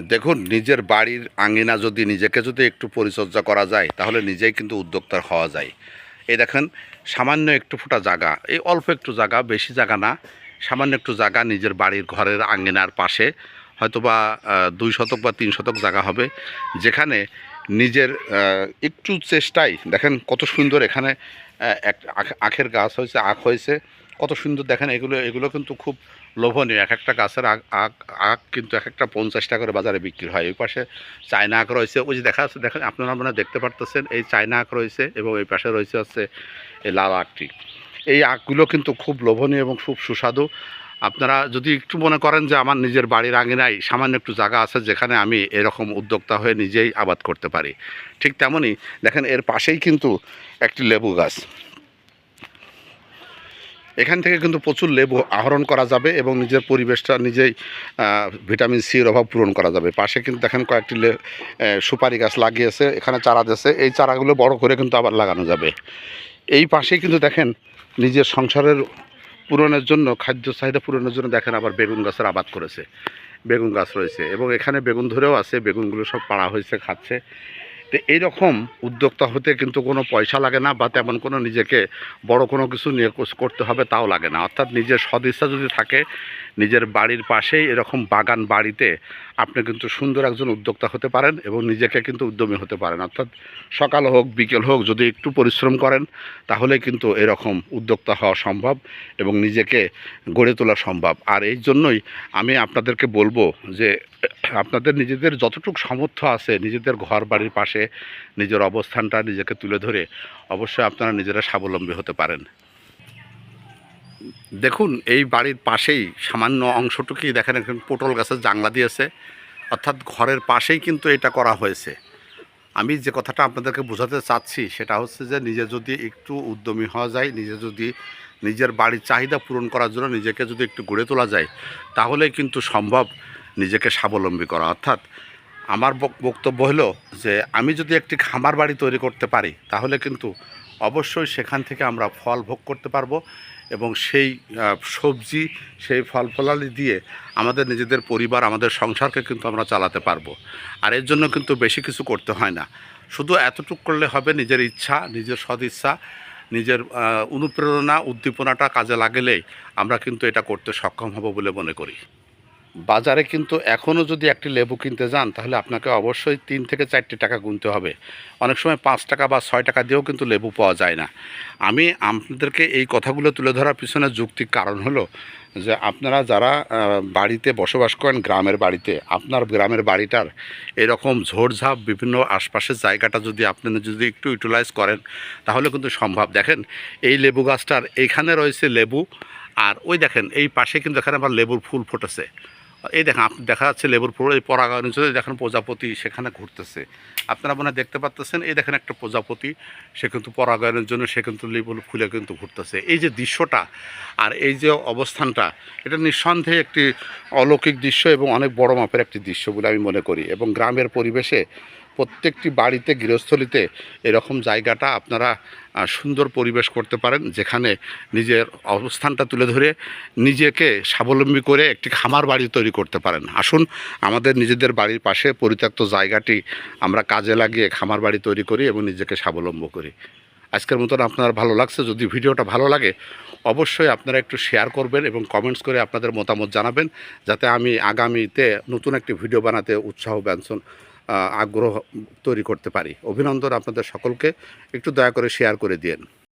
দেখুন, নিজের বাড়ির আঙিনা যদি নিজেকে যদি একটু পরিচর্যা করা যায়, তাহলে নিজেই কিন্তু উদ্যোক্তা হওয়া যায়। এই দেখেন, সামান্য একটু ফোটা জায়গা এই অল্প একটু জায়গা বেশি জায়গা না, সামান্য একটু জায়গা নিজের বাড়ির ঘরের আঙ্গিনার পাশে হয়তো বা দুই শতক বা তিন শতক জায়গা হবে, যেখানে নিজের একটু চেষ্টায় দেখেন কত সুন্দর এখানে এক আখ- আখের গাছ হয়েছে, আখ হয়েছে কত সুন্দর দেখেন, এগুলো এগুলো কিন্তু খুব লোভনীয়। এক একটা গাছের আখ আখ আখ কিন্তু এক একটা পঞ্চাশ টাকা করে বাজারে বিক্রি হয়। ওই পাশে চায়না আঁক রয়েছে। ওই যে দেখা যাচ্ছে, দেখেন, আপনারা মানে দেখতে পারতেছেন, এই চায়না আখ রয়েছে এবং এই পাশে রয়েছে হচ্ছে এই লাল আখটি। এই আখগুলো কিন্তু খুব লোভনীয় এবং খুব সুস্বাদু। আপনারা যদি একটু মনে করেন যে আমার নিজের বাড়ির আঙিনায় সামান্য একটু জায়গা আছে যেখানে আমি এরকম উদ্যোক্তা হয়ে নিজেই আবাদ করতে পারি। ঠিক তেমনই, দেখেন, এর পাশেই কিন্তু একটি লেবু গাছ। এখান থেকে কিন্তু প্রচুর লেবু আহরণ করা যাবে এবং নিজের পরিবেশটা নিজেই ভিটামিন সির অভাব পূরণ করা যাবে। পাশে কিন্তু দেখেন কয়েকটি সুপারি গাছ লাগিয়েছে, এখানে চারা দিয়েছে। এই চারাগুলো বড় করে কিন্তু আবার লাগানো যাবে। এই পাশেই কিন্তু দেখেন নিজের সংসারের পূরণের জন্য, খাদ্য চাহিদা পূরণের জন্য দেখেন আবার বেগুন গাছের আবাদ করেছে। বেগুন গাছ রয়েছে এবং এখানে বেগুন ধরেও আছে, বেগুনগুলো সব পাড়া হয়েছে, খাচ্ছে। তো এইরকম উদ্যোক্তা হতে কিন্তু কোনো পয়সা লাগে না বা তেমন কোনো নিজেকে বড় কোনো কিছু নিয়ে করতে হবে তাও লাগে না। অর্থাৎ নিজের সদিচ্ছা যদি থাকে নিজের বাড়ির পাশেই এরকম বাগান বাড়িতে আপনি কিন্তু সুন্দর একজন উদ্যোক্তা হতে পারেন এবং নিজেকে কিন্তু উদ্যমী হতে পারেন। অর্থাৎ সকাল হোক, বিকেল হোক, যদি একটু পরিশ্রম করেন, তাহলে কিন্তু এরকম উদ্যোক্তা হওয়া সম্ভব এবং নিজেকে গড়ে তোলা সম্ভব। আর এই জন্যই আমি আপনাদেরকে বলব যে, আপনাদের নিজেদের যতটুকু সামর্থ্য আছে, নিজেদের ঘর বাড়ির পাশে নিজের অবস্থানটা নিজেকে তুলে ধরে অবশ্যই আপনারা নিজেরা স্বাবলম্বী হতে পারেন। দেখুন, এই বাড়ির পাশেই সামান্য অংশটুকুই দেখেন, এখানে পটল গাছের জাংলা দিয়েছে। অর্থাৎ ঘরের পাশেই কিন্তু এটা করা হয়েছে। আমি যে কথাটা আপনাদেরকে বোঝাতে চাচ্ছি, সেটা হচ্ছে যে নিজে যদি একটু উদ্যমী হওয়া যায়, নিজে যদি নিজের বাড়ির চাহিদা পূরণ করার জন্য নিজেকে যদি একটু গড়ে তোলা যায় তাহলে কিন্তু সম্ভব নিজেকে স্বাবলম্বী করা। অর্থাৎ আমার বক্তব্য হলো যে, আমি যদি একটি খামার বাড়ি তৈরি করতে পারি, তাহলে কিন্তু অবশ্যই সেখান থেকে আমরা ফল ভোগ করতে পারব। এবং সেই সবজি, সেই ফল ফলালি দিয়ে আমাদের নিজেদের পরিবার, আমাদের সংসারকে কিন্তু আমরা চালাতে পারব। আর এর জন্য কিন্তু বেশি কিছু করতে হয় না। শুধু এতটুকু করলে হবে নিজের ইচ্ছা, নিজের সদিচ্ছা, নিজের অনুপ্রেরণা, উদ্দীপনাটা কাজে লাগলেই আমরা কিন্তু এটা করতে সক্ষম হব বলে মনে করি। বাজারে কিন্তু এখনও যদি একটি লেবু কিনতে যান, তাহলে আপনাকে অবশ্যই তিন থেকে চারটে টাকা গুনতে হবে। অনেক সময় পাঁচ টাকা বা ছয় টাকা দিয়েও কিন্তু লেবু পাওয়া যায় না। আমি আপনাদেরকে এই কথাগুলো তুলে ধরার পিছনে যুক্তির কারণ হলো যে, আপনারা যারা বাড়িতে বসবাস করেন, গ্রামের বাড়িতে, আপনার গ্রামের বাড়িটার এরকম ঝোড়ঝাপ বিভিন্ন আশপাশের জায়গাটা যদি আপনি যদি একটু ইউটিলাইজ করেন, তাহলে কিন্তু সম্ভব। দেখেন, এই লেবু গাছটার এইখানে রয়েছে লেবু, আর ওই দেখেন, এই পাশে কিন্তু এখানে আবার লেবুর ফুল ফুটেছে। এই দেখেন আপনি দেখা যাচ্ছে লেবুর ফুল এই পরাগায়নের জন্য দেখেন প্রজাপতি সেখানে ঘুরতেছে। আপনারা মনে দেখতে পাচ্তেছেন এই দেখেন একটা প্রজাপতি, সে কিন্তু পরাগায়নের জন্য সে কিন্তু লেবুর ফুলে কিন্তু ঘুরতেছে। এই যে দৃশ্যটা আর এই যে অবস্থানটা, এটা নিঃসন্দেহে একটি অলৌকিক দৃশ্য এবং অনেক বড় মাপের একটি দৃশ্য বলে আমি মনে করি এবং গ্রামের পরিবেশে প্রত্যেকটি বাড়িতে, গৃহস্থলিতে এরকম জায়গাটা আপনারা সুন্দর পরিবেশ করতে পারেন, যেখানে নিজের অবস্থানটা তুলে ধরে নিজেকে স্বাবলম্বী করে একটি খামার বাড়ি তৈরি করতে পারেন। আসুন, আমাদের নিজেদের বাড়ির পাশে পরিত্যক্ত জায়গাটি আমরা কাজে লাগিয়ে খামার বাড়ি তৈরি করি এবং নিজেকে স্বাবলম্ব করি। আজকের মতন আপনার ভালো লাগছে? যদি ভিডিওটা ভালো লাগে, অবশ্যই আপনারা একটু শেয়ার করবেন এবং কমেন্টস করে আপনাদের মতামত জানাবেন, যাতে আমি আগামীতে নতুন একটি ভিডিও বানাতে উৎসাহ ব্যঞ্জন আগ্রহ তৈরি করতে পারি। অভিনন্দন আপনাদের সকলকে। একটু দয়া করে শেয়ার করে দিন